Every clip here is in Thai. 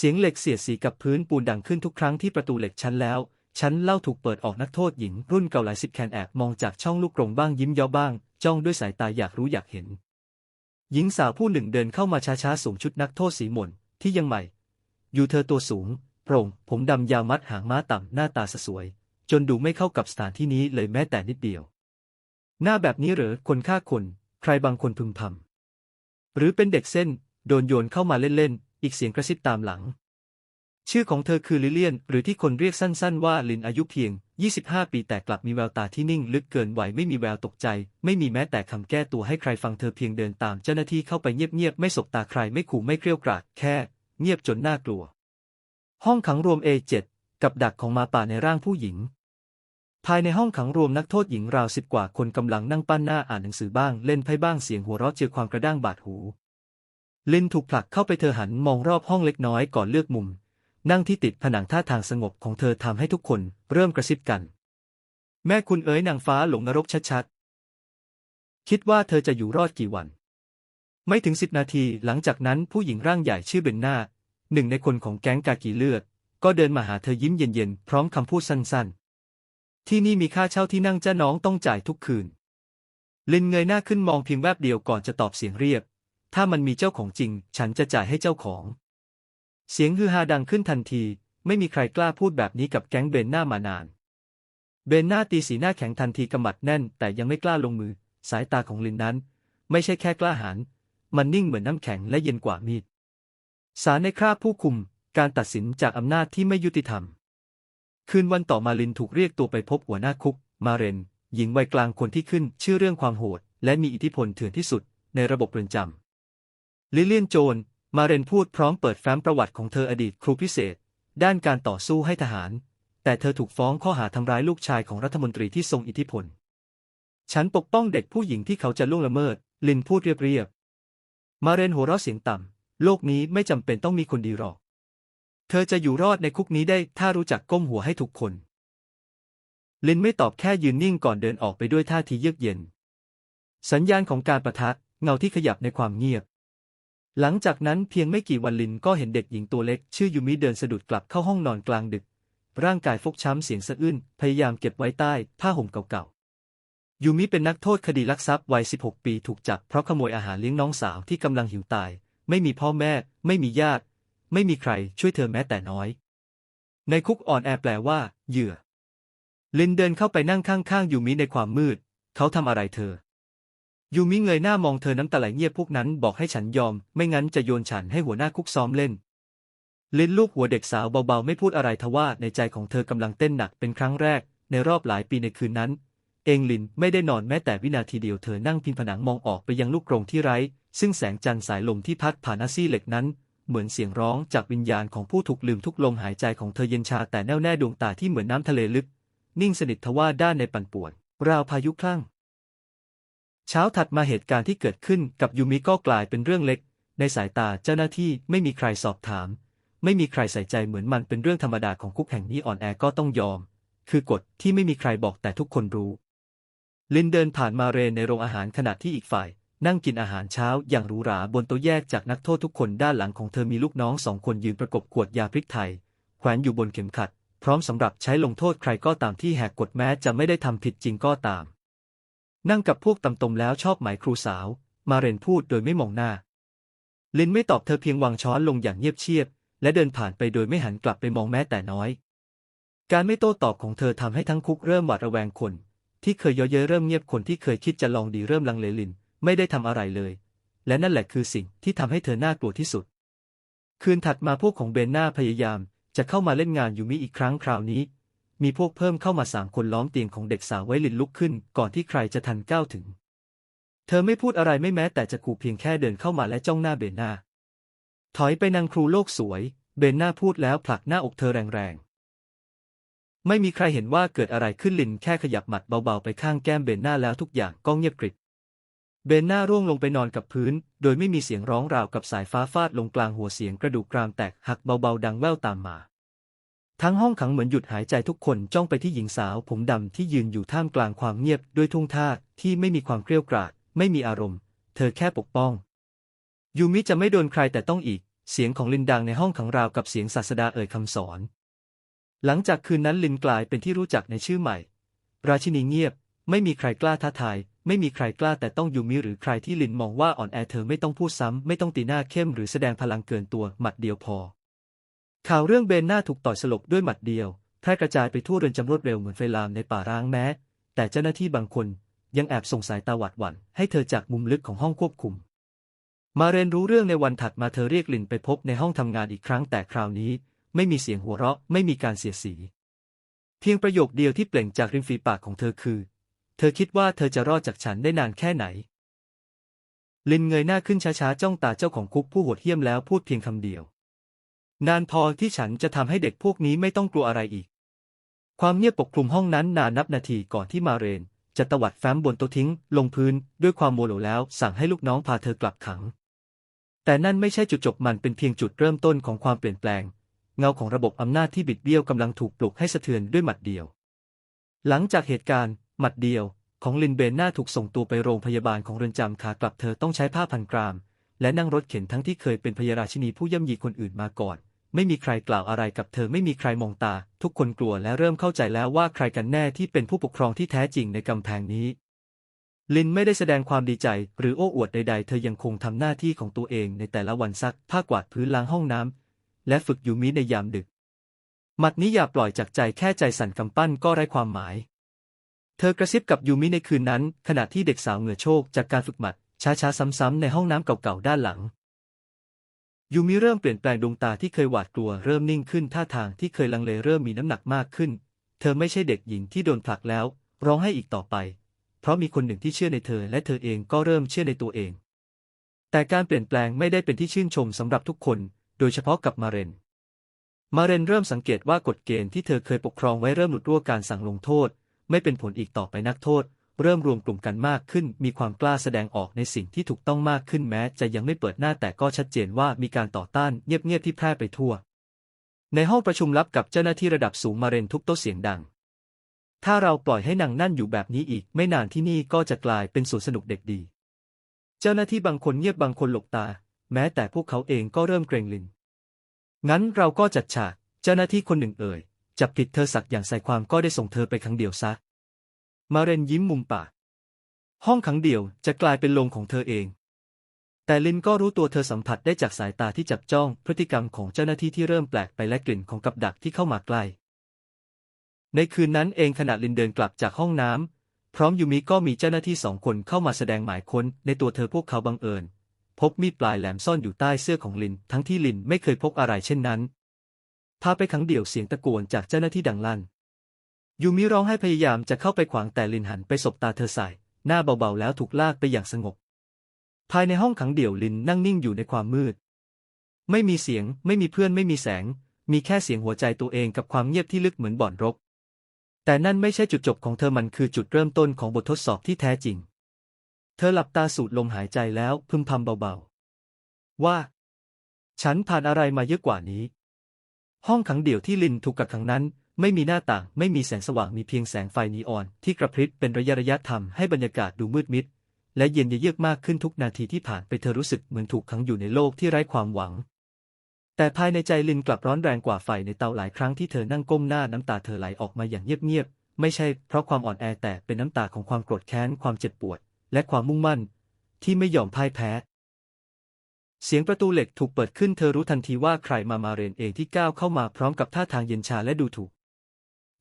เสียงเหล็กเสียดสีกับพื้นปูนดังขึ้นทุกครั้งที่ประตูเหล็กชั้นแล้ว ชั้นเล่าถูกเปิดออกนักโทษหญิง รุ่นเก่าหลายสิบแคนแอบมองจากช่องลูกกรงบ้างยิ้มเย้าบ้าง จ้องด้วยสายตาอยากรู้อยากเห็น หญิงสาวผู้หนึ่งเดินเข้ามาช้าๆสวมชุดนักโทษสีหม่นที่ยังใหม่ อยู่เธอตัวสูงโปร่งผมดำยาวมัดหางม้าต่ำหน้าตาสสวย จนดูไม่เข้ากับสถานที่นี้เลยแม้แต่นิดเดียว หน้าแบบนี้หรือคนฆ่าคน ใครบางคนพึมพำหรือเป็นเด็กเส้น โดนโยนเข้ามาเล่นๆ อีกเสียงกระซิบตามหลัง ชื่อของเธอคือลิเลียน หรือที่คนเรียกสั้นๆว่าลินอายุเพียง 25 ปีแต่กลับมีแววตาที่นิ่งลึกเกินไหวไม่มีแววตกใจ ไม่มีแม้แต่คำแก้ตัวให้ใครฟังเธอเพียงเดินตามเจ้าหน้าที่เข้าไปเงียบๆไม่สบตาใครไม่ขู่ไม่เกรี้ยวกราดแค่ เงียบจนน่ากลัว ห้องขังรวม A7 กับดักของมาป่าในร่างผู้หญิงภายในห้องขังรวมนักโทษหญิงราวสิบกว่าคนกำลังนั่งปั้นหน้าอ่านหนังสือบ้างเล่นไพ่บ้างเสียงหัวเราะเจือความกระด้างบาดหู ลินถูกผลักเข้าไปเธอหันมองรอบห้องเล็กน้อยก่อนเลือกมุม นั่งที่ติดผนังท่าทางสงบของเธอทำให้ทุกคนเริ่มกระซิบกัน แม่คุณเอ๋ยนางฟ้าหลงนรกชัดๆ คิดว่าเธอจะอยู่รอดกี่วัน ไม่ถึงสิบนาทีหลังจากนั้นผู้หญิงร่างใหญ่ชื่อเบนนาหนึ่งในคนของแก๊งกากีเลือด ก็เดินมาหาเธอยิ้มเย็นๆ พร้อมคำพูดสั้นๆ ที่นี่มีค่าเช่าที่นั่งเจ้าน้องต้องจ่ายทุกคืน ลินเงยหน้าขึ้นมองเพียงแวบเดียวก่อนจะตอบเสียงเรียบ ถ้ามันมีเจ้าของจริง ฉันจะจ่ายให้เจ้าของ เสียงฮือฮาดังขึ้นทันที ไม่มีใครกล้าพูดแบบนี้กับแก๊งเบนหน้ามานาน เบนหน้าตีสีหน้าแข็งทันทีกำมัดแน่น แต่ยังไม่กล้าลงมือ สายตาของลินนั้น ไม่ใช่แค่กล้าหาญ มันนิ่งเหมือนน้ำแข็งและเย็นกว่ามีดศาลในคราบผู้คุม การตัดสินจากอำนาจที่ไม่ยุติธรรม คืนวันต่อมาลินถูกเรียกตัวไปพบหัวหน้าคุก มาเรน หญิงวัยกลางคนที่ขึ้น ชื่อเรื่องความโหด และมีอิทธิพลเถื่อนที่สุด ในระบบเรือนจำ ลิเลียนโจน มาเรนพูดพร้อมเปิดแฟ้มประวัติของเธออดีตครูพิเศษ ด้านการต่อสู้ให้ทหาร แต่เธอถูกฟ้องข้อหาทำร้ายลูกชายของรัฐมนตรีที่ทรงอิทธิพล ฉันปกป้องเด็กผู้หญิงที่เขาจะล่วงละเมิด ลินพูดเรียบๆ มาเรนหัวเราะเสียงต่ำ โลกนี้ไม่จำเป็นต้องมีคนดีหรอก เธอจะอยู่รอดในคุกนี้ได้ถ้ารู้จักก้มหัวให้ทุกคน ลินไม่ตอบแค่ยืนนิ่งก่อนเดินออกไปด้วยท่าทีเยือกเย็น สัญญาณของการประทะเงาที่ขยับในความเงียบ หลังจากนั้นเพียงไม่กี่วันลินก็เห็นเด็กหญิงตัวเล็ก ชื่อยูมิเดินสะดุดกลับเข้าห้องนอนกลางดึก ร่างกายฟกช้ำเสียงสะอื้นพยายามเก็บไว้ใต้ผ้าห่มเก่าๆ ยูมิเป็นนักโทษคดีลักทรัพย์วัย 16 ปีถูกจับเพราะขโมยอาหารเลี้ยงน้องสาวที่กำลังหิวตาย ไม่มีพ่อแม่ ไม่มีญาติ ไม่มีใครช่วยเธอแม้แต่น้อย ในคุกอ่อนแอแปลว่าเหยื่อ ลินเดินเข้าไปนั่งข้างๆยูมิในความมืด เขาทำอะไรเธอ ยูมิเงยหน้ามองเธอน้ำตาไหลเงียบพวกนั้นบอกให้ฉันยอม ไม่งั้นจะโยนฉันให้หัวหน้าคุกซ้อมเล่น ลินลูกหัวเด็กสาวเบาๆ ไม่พูดอะไรทว่าในใจของเธอกำลังเต้นหนักเป็นครั้งแรก ในรอบหลายปีในคืนนั้น เองลินไม่ได้นอนแม้แต่วินาทีเดียวเธอนั่งพิงผนังมองออกไปยังลูกกรงที่ไร้ ซึ่งแสงจันทร์สายลมที่พัดผ่านอาซี่เหล็กนั้น เหมือนเสียงร้องจากวิญญาณของผู้ถูกลืมทุกลมหายใจของเธอเย็นชาแต่แน่วแน่ดวงตาที่เหมือนน้ำทะเลลึก นิ่งสนิททว่าด้านในปั่นป่วน ราวพายุคลั่ง เช้าถัดมาเหตุการณ์ที่เกิดขึ้นกับยูมิก็กลายเป็นเรื่องเล็ก ในสายตาเจ้าหน้าที่ไม่มีใครสอบถาม ไม่มีใครใส่ใจเหมือนมันเป็นเรื่องธรรมดาของคุกแห่งนี้อ่อนแอก็ต้องยอม คือกฎที่ไม่มีใครบอกแต่ทุกคนรู้ ลินเดินผ่านมาเรนในโรงอาหารขณะที่อีกฝ่าย นั่งกินอาหารเช้าอย่างหรูหราบนโต๊ะแยกจากนักโทษทุกคนด้านหลังของเธอมีลูกน้องสองคนยืนประกบขวดยาพริกไทย แขวนอยู่บนเข็มขัด พร้อมสำหรับใช้ลงโทษใครก็ตามที่แหกกฎแม้จะไม่ได้ทำผิดจริงก็ตาม นั่งกับพวกตำตมแล้วชอบไหมครูสาว มาเรนพูดโดยไม่มองหน้า ลินไม่ตอบเธอเพียงวางช้อนลงอย่างเงียบเชียบ และเดินผ่านไปโดยไม่หันกลับไปมองแม้แต่น้อย การไม่โต้ตอบของเธอทำให้ทั้งคุกเริ่มหวาดระแวงคน ที่เคยเยอะเย้ยเริ่มเงียบคนที่เคยคิดจะลองดีเริ่มลังเลลิน ไม่ได้ทำอะไรเลย และนั่นแหละคือสิ่งที่ทำให้เธอน่ากลัวที่สุด คืนถัดมาพวกของเบนนาพยายามจะเข้ามาเล่นงานยูมิอีกครั้งคราวนี้ มีพวกเพิ่มเข้ามาสามคนล้อมเตียงของเด็กสาวไว้ลินลุกขึ้น ก่อนที่ใครจะทันก้าวถึง เธอไม่พูดอะไรไม่แม้แต่จะขู่เพียงแค่เดินเข้ามาและจ้องหน้าเบนนาถอยไปนางครูโลกสวย เบนนาพูดแล้วผลักหน้าอกเธอแรงๆ ไม่มีใครเห็นว่าเกิดอะไรขึ้นลินแค่ขยับหมัดเบาๆไปข้างแก้มเบนนาแล้วทุกอย่างก็เงียบกริบเบนนาร่วงลงไปนอนกับพื้น โดยไม่มีเสียงร้องราวกับสายฟ้าฟาดลงกลางหัวเสียงกระดูกกรามแตกหักเบาๆ ดังแว่วตามมา ทั้งห้องขังเหมือนหยุดหายใจทุกคนจ้องไปที่หญิงสาวผมดำที่ยืนอยู่ท่ามกลางความเงียบด้วยทุ่งท่าที่ไม่มีความเกรี้ยวกราด ไม่มีอารมณ์ เธอแค่ปกป้อง ยูมิจะไม่โดนใครแต่ต้องอีก เสียงของลินดังในห้องขังราวกับเสียงศาสดาเอ่ยคำสอน หลังจากคืนนั้นลินกลายเป็นที่รู้จักในชื่อใหม่ ราชินีเงียบ ไม่มีใครกล้าท้าทาย ไม่มีใครกล้าแต่ต้องยูมิหรือใครที่ลินมองว่าอ่อนแอเธอไม่ต้องพูดซ้ำไม่ต้องตีหน้าเข้มหรือแสดงพลังเกินตัวหมัดเดียวพอ ข่าวเรื่องเบนหน้าถูกต่อยสลบด้วยหมัดเดียวแพร่กระจายไปทั่วเรือนจำรวดเร็วเหมือนไฟลามในป่าร้างแม้ แต่เจ้าหน้าที่บางคนยังแอบส่งสายตาหวาดหวั่นให้เธอจากมุมลึกของห้องควบคุม มาเรียนรู้เรื่องในวันถัดมาเธอเรียกลินไปพบในห้องทำงานอีกครั้งแต่คราวนี้ ไม่มีเสียงหัวเราะไม่มีการเสียสี เพียงประโยคเดียวที่เปล่งจากริมฝีปากของเธอคือ เธอคิดว่าเธอจะรอดจากฉันได้นานแค่ไหน ลินเงยหน้าขึ้นช้าๆจ้องตาเจ้าของคุกผู้โหดเหี้ยมแล้วพูดเพียงคำเดียว นานพอที่ฉันจะทำให้เด็กพวกนี้ไม่ต้องกลัวอะไรอีก ความเงียบปกคลุมห้องนั้นนานนับนาทีก่อนที่มาเรน จะตวัดแฟ้มบนโต๊ะทิ้ง ลงพื้นด้วยความโมโหแล้วสั่งให้ลูกน้องพาเธอกลับขัง แต่นั่นไม่ใช่จุดจบมันเป็นเพียงจุดเริ่มต้นของความเปลี่ยนแปลง เงาของระบบอำนาจที่บิดเบี้ยวกำลังถูกปลุกให้สะเทือนด้วยหมัดเดียว หลังจากเหตุการณ์ หมัดเดียว ของลินเบนหน้าถูกส่งตัวไปโรงพยาบาลของเรือนจำขากลับเธอต้องใช้ผ้าพันกรามและนั่งรถเข็นทั้งที่เคยเป็นพยาราชินีผู้ย่ำยีคนอื่นมาก่อน ไม่มีใครกล่าวอะไรกับเธอไม่มีใครมองตา ทุกคนกลัวและเริ่มเข้าใจแล้วว่าใครกันแน่ที่เป็นผู้ปกครองที่แท้จริงในกำแพงนี้ ลินไม่ได้แสดงความดีใจ หรือโอ้อวดใด ๆ เธอยังคงทำหน้าที่ของตัวเองในแต่ละวันซักผ้ากวาดพื้นล้างห้องน้ำและฝึกยูมิในยามดึกหมัดนี้อย่าปล่อยจากใจแค่ใจสั่นกำปั้นก็ไร้ความหมาย เธอกระซิบกับยูมิในคืนนั้น ขณะที่เด็กสาวเหงื่อโชกจากการฝึกหมัดช้าๆซ้ำๆในห้องน้ำเก่าๆด้านหลัง ยูมิเริ่มเปลี่ยนแปลงดวงตาที่เคยหวาดกลัวเริ่มนิ่งขึ้นท่าทางที่เคยลังเลเริ่มมีน้ำหนักมากขึ้น เธอไม่ใช่เด็กหญิงที่โดนผลักแล้ว ร้องให้อีกต่อไป เพราะมีคนหนึ่งที่เชื่อในเธอและเธอเองก็เริ่มเชื่อในตัวเอง แต่การเปลี่ยนแปลงไม่ได้เป็นที่ชื่นชมสำหรับทุกคน โดยเฉพาะกับมาเรน มาเรนเริ่มสังเกตว่ากฎเกณฑ์ที่เธอเคยปกครองไว้เริ่มหลุดรั่วการสั่งลงโทษ ไม่เป็นผลอีกต่อไปนักโทษ เริ่มรวมกลุ่มกันมากขึ้น มีความกล้าแสดงออกในสิ่งที่ถูกต้องมากขึ้นแม้ จะยังไม่เปิดหน้าแต่ก็ชัดเจนว่ามีการต่อต้านเงียบๆที่แพร่ไปทั่ว ในห้องประชุมลับกับเจ้าหน้าที่ระดับสูงมาเรนทุบโต๊ะเสียงดัง ถ้าเราปล่อยให้นางนั่นอยู่แบบนี้อีก ไม่นานที่นี่ก็จะกลายเป็นสวนสนุกเด็กดี เจ้าหน้าที่บางคนเงียบบางคนหลบตา แม้แต่พวกเขาเองก็เริ่มเกรงลินงั้นเราก็จัดฉาก เจ้าหน้าที่คนหนึ่งเอ่ยจับผิดเธอสักอย่างใส่ความก็ได้ส่งเธอไปครั้งเดียวซะ มาเรนยิ้มมุมปาก ห้องขังเดี่ยวจะกลายเป็นโรงของเธอเอง แต่ลินก็รู้ตัวเธอสัมผัสได้จากสายตาที่จับจ้องพฤติกรรมของเจ้าหน้าที่ที่เริ่มแปลกไปและกลิ่นของกับดักที่เข้ามาใกล้ ในคืนนั้นเองขณะลินเดินกลับจากห้องน้ำพร้อมยูมิก็มีเจ้าหน้าที่สองคนเข้ามาแสดงหมายค้นในตัวเธอพวกเขาบังเอิญ พบมีดปลายแหลมซ่อนอยู่ใต้เสื้อของลิน ทั้งที่ลินไม่เคยพกอะไรเช่นนั้นพาไปขังเดี่ยวเสียงตะโกนจากเจ้าหน้าที่ดังลั่น ยูมิร้องให้พยายามจะเข้าไปขวางแต่ลินหันไปสบตาเธอใส่ หน้าเบาๆแล้วถูกลากไปอย่างสงบ ภายในห้องขังเดี่ยวลินนั่งนิ่งอยู่ในความมืด ไม่มีเสียง ไม่มีเพื่อนไม่มีแสง มีแค่เสียงหัวใจตัวเองกับความเงียบที่ลึกเหมือนบ่อนรก แต่นั่นไม่ใช่จุดจบของเธอมันคือจุดเริ่มต้นของบททดสอบที่แท้จริง เธอหลับตาสูดลมหายใจแล้วพึมพำเบาๆ ว่า ฉันผ่านอะไรมาเยอะกว่านี้ ห้องขังเดี่ยวที่ลินถูกกักขังนั้น ไม่มีหน้าต่าง ไม่มีแสงสว่างมีเพียงแสงไฟนีออน ที่กระพริบเป็นระยะระยะทำให้บรรยากาศดูมืดมิด และเย็นเยือกมากขึ้นทุกนาทีที่ผ่านไปเธอรู้สึกเหมือนถูกขังอยู่ในโลกที่ไร้ความหวัง แต่ภายในใจลินกลับร้อนแรงกว่าไฟในเตาหลายครั้งที่เธอนั่งก้มหน้าน้ำตาเธอไหลออกมาอย่างเงียบๆไม่ใช่เพราะความอ่อนแอแต่เป็นน้ำตาของความโกรธแค้นความเจ็บปวด และความมุ่งมั่น ที่ไม่ยอมพ่ายแพ้เสียงประตูเหล็กถูกเปิดขึ้นเธอรู้ทันทีว่าใครมามาเรนเองที่ก้าวเข้ามาพร้อมกับท่าทางเย็นชาและดูถูก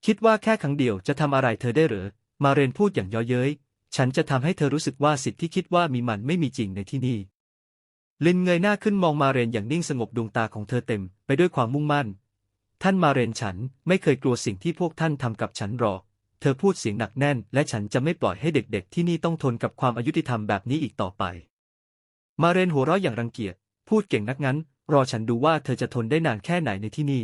คิดว่าแค่ครั้งเดียวจะทำอะไรเธอได้หรือ มาเรนพูดอย่างย่อเย้ย ฉันจะทำให้เธอรู้สึกว่าสิทธิ์ที่คิดว่ามีมันไม่มีจริงในที่นี่ ลินเงยหน้าขึ้นมองมาเรนอย่างนิ่งสงบดวงตาของเธอเต็มไปด้วยความมุ่งมั่น ท่านมาเรนฉันไม่เคยกลัวสิ่งที่พวกท่านทำกับฉันหรอก เธอพูดเสียงหนักแน่น และฉันจะไม่ปล่อยให้เด็กๆ ที่นี่ต้องทนกับความอายุติธรรมแบบนี้อีกต่อไป มาเรนหัวเราะอย่างรังเกียจ พูดเก่งนักงั้น รอฉันดูว่าเธอจะทนได้นานแค่ไหนในที่นี่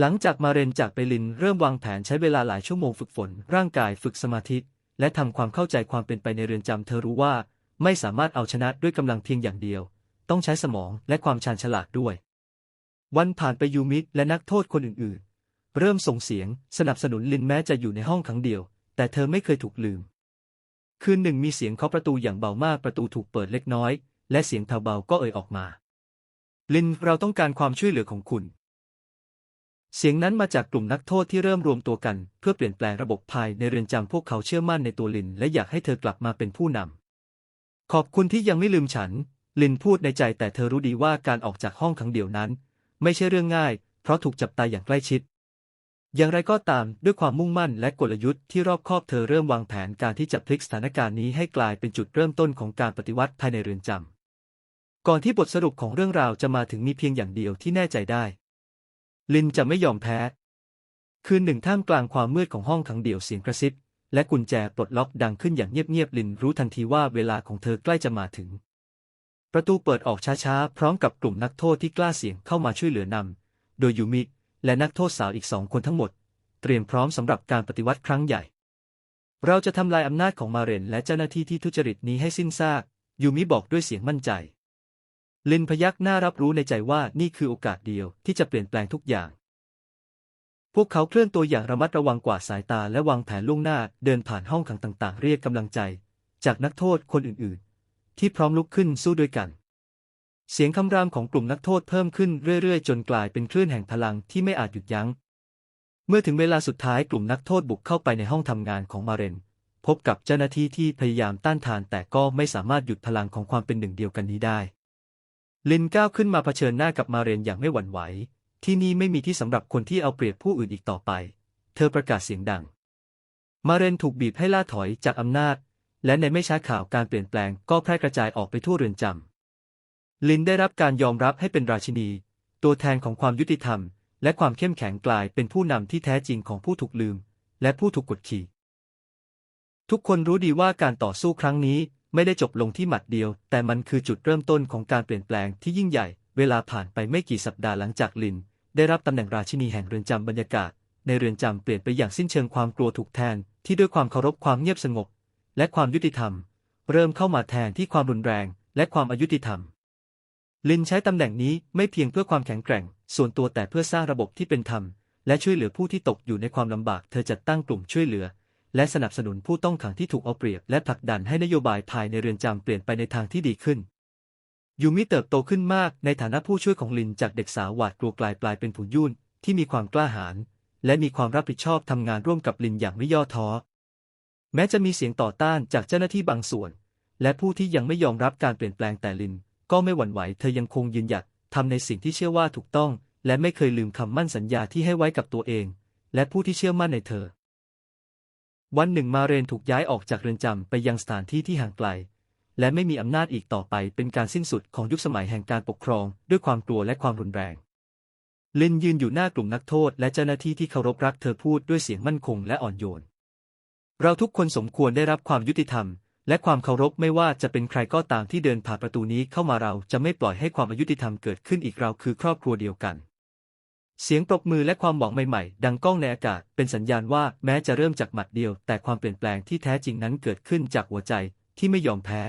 หลังจากมาเรนจากไปลินเริ่มวางแผนใช้เวลาหลายชั่วโมงฝึกฝน ร่างกายฝึกสมาธิ และทำความเข้าใจความเป็นไปในเรือนจำเธอรู้ว่า ไม่สามารถเอาชนะด้วยกำลังเพียงอย่างเดียว ต้องใช้สมองและความชาญฉลาดด้วย วันผ่านไปยูมิและนักโทษคนอื่นๆ เริ่มส่งเสียง สนับสนุนลินแม้จะอยู่ในห้องขังเดียว แต่เธอไม่เคยถูกลืม คืนหนึ่งมีเสียงเคาะประตูอย่างเบามากประตูถูกเปิดเล็กน้อย และเสียงแผ่วเบาก็เอ่ยออกมา ลินเราต้องการความช่วยเหลือของคุณ เสียงนั้นมาจากกลุ่มนักโทษที่เริ่มรวมตัวกัน เพื่อเปลี่ยนแปลงระบบภายในเรือนจำพวกเขาเชื่อมั่นในตัวลิน และอยากให้เธอกลับมาเป็นผู้นำขอบคุณที่ยังไม่ลืมฉัน ลินพูดในใจแต่เธอรู้ดีว่าการออกจากห้องขังเดี่ยวนั้น ไม่ใช่เรื่องง่าย เพราะถูกจับตายอย่างใกล้ชิด อย่างไรก็ตามด้วยความมุ่งมั่นและกลยุทธ์ที่รอบคอบเธอเริ่มวางแผนการที่จะพลิกสถานการณ์นี้ให้กลายเป็นจุดเริ่มต้นของการปฏิวัติภายในเรือนจำก่อนที่บทสรุปของเรื่องราวจะมาถึงมีเพียงอย่างเดียวที่แน่ใจได้ ลินจะไม่ยอมแพ้ คืนหนึ่งท่ามกลางความมืดของห้องขังเดี่ยวเสียงกระซิบ และกุญแจปลดล็อกดังขึ้นอย่างเงียบๆลินรู้ทันทีว่าเวลาของเธอใกล้จะมาถึง ประตูเปิดออกช้าๆ พร้อมกับกลุ่มนักโทษที่กล้าเสี่ยงเข้ามาช่วยเหลือนำโดยยูมิและนักโทษสาวอีกสองคนทั้งหมด เตรียมพร้อมสำหรับการปฏิวัติครั้งใหญ่ เราจะทำลายอำนาจของมาเรนและเจ้าหน้าที่ที่ทุจริตนี้ให้สิ้นซากยูมิบอกด้วยเสียงมั่นใจ ลินพยักหน้ารับรู้ในใจว่านี่คือโอกาสเดียวที่จะเปลี่ยนแปลงทุกอย่าง พวกเขาเคลื่อนตัวอย่างระมัดระวังกว่าสายตาและวางแผนล่วงหน้าเดินผ่านห้องขังต่างๆ เรียกกำลังใจ จากนักโทษคนอื่นๆ ที่พร้อมลุกขึ้นสู้ด้วยกัน เสียงคำรามของกลุ่มนักโทษเพิ่มขึ้นเรื่อยๆ จนกลายเป็นคลื่นแห่งพลังที่ไม่อาจหยุดยัง้ง เมื่อถึงเวลาสุดท้ายกลุ่มนักโทษบุกเข้าไปในห้องทำงานของมาเรนพบกับเจ้าหน้าที่ที่พยายามต้านทานแต่ก็ไม่สามารถหยุดพลังของความเป็นหนึ่งเดียวกันนี้ได้ ลินก้าวขึ้นมาเผชิญหน้ากับมาเรนอย่างไม่หวั่นไหว ที่นี่ไม่มีที่สำหรับคนที่เอาเปรียบผู้อื่นอีกต่อไป เธอประกาศเสียงดัง มาเรนถูกบีบให้ล่าถอยจากอำนาจ และในไม่ช้าข่าวการเปลี่ยนแปลงก็แพร่กระจายออกไปทั่วเรือนจำลินได้รับการยอมรับให้เป็นราชินี ตัวแทนของความยุติธรรม และความเข้มแข็งกลายเป็นผู้นำที่แท้จริงของผู้ถูกลืม และผู้ถูกกดขี่ ทุกคนรู้ดีว่าการต่อสู้ครั้งนี้ ไม่ได้จบลงที่หมัดเดียว แต่มันคือจุดเริ่มต้นของการเปลี่ยนแปลงที่ยิ่งใหญ่ เวลาผ่านไปไม่กี่สัปดาห์หลังจากลิน ได้รับตำแหน่งราชินีแห่งเรือนจำบรรยากาศ ในเรือนจำเปลี่ยนไปอย่างสิ้นเชิงความกลัวถูกแทน ที่ด้วยความเคารพความเงียบสงบ และความยุติธรรม เริ่มเข้ามาแทนที่ความรุนแรง และความอายุติธรรม ลินใช้ตำแหน่งนี้ไม่เพียงเพื่อความแข็งแกร่ง ส่วนตัวแต่เพื่อสร้างระบบที่เป็นธรรม และช่วยเหลือผู้ที่ตกอยู่ในความลำบาก เธอจัดตั้งกลุ่มช่วยเหลือ และสนับสนุนผู้ต้องขังที่ถูกเอาเปรียบ และผลักดันให้นโยบายภายในเรือนจำเปลี่ยนไปในทางที่ดีขึ้น ยูมิเติบโตขึ้นมากในฐานะผู้ช่วยของลินจากเด็กสาวหวาดกลัวกลายปลายเป็นผู้ยุ่นที่มีความกล้าหาญและมีความรับผิดชอบทำงานร่วมกับลินอย่างไม่ย่อท้อ แม้จะมีเสียงต่อต้านจากเจ้าหน้าที่บางส่วน และผู้ที่ยังไม่ยอมรับการเปลี่ยนแปลงแต่ลิน ก็ไม่หวั่นไหวเธอยังคงยืนหยัดทำในสิ่งที่เชื่อว่าถูกต้อง และไม่เคยลืมคำมั่นสัญญาที่ให้ไว้กับตัวเอง และผู้ที่เชื่อมั่นในเธอ วันหนึ่งมาเรนถูกย้ายออกจากเรือนจำไปยังสถานที่ที่ห่างไกล และไม่มีอำนาจอีกต่อไปเป็นการสิ้นสุดของยุคสมัยแห่งการปกครอง ด้วยความกลัวและความรุนแรงลินยืนอยู่หน้ากลุ่มนักโทษและเจ้าหน้าที่ที่เคารพรักเธอพูดด้วยเสียงมั่นคงและอ่อนโยน เราทุกคนสมควรได้รับความยุติธรรม และความเคารพไม่ว่าจะเป็นใครก็ตามที่เดินผ่านประตูนี้เข้ามาเราจะไม่ปล่อยให้ความอายุติธรรมเกิดขึ้นอีกเราคือครอบครัวเดียวกัน เสียงปรบมือและความหวังใหม่ๆ ดังก้องในอากาศ เป็นสัญญาณว่าแม้จะเริ่มจากหมัดเดียว แต่ความเปลี่ยนแปลงที่แท้จริงนั้นเกิดขึ้นจากหัวใจที่ไม่ยอมแพ้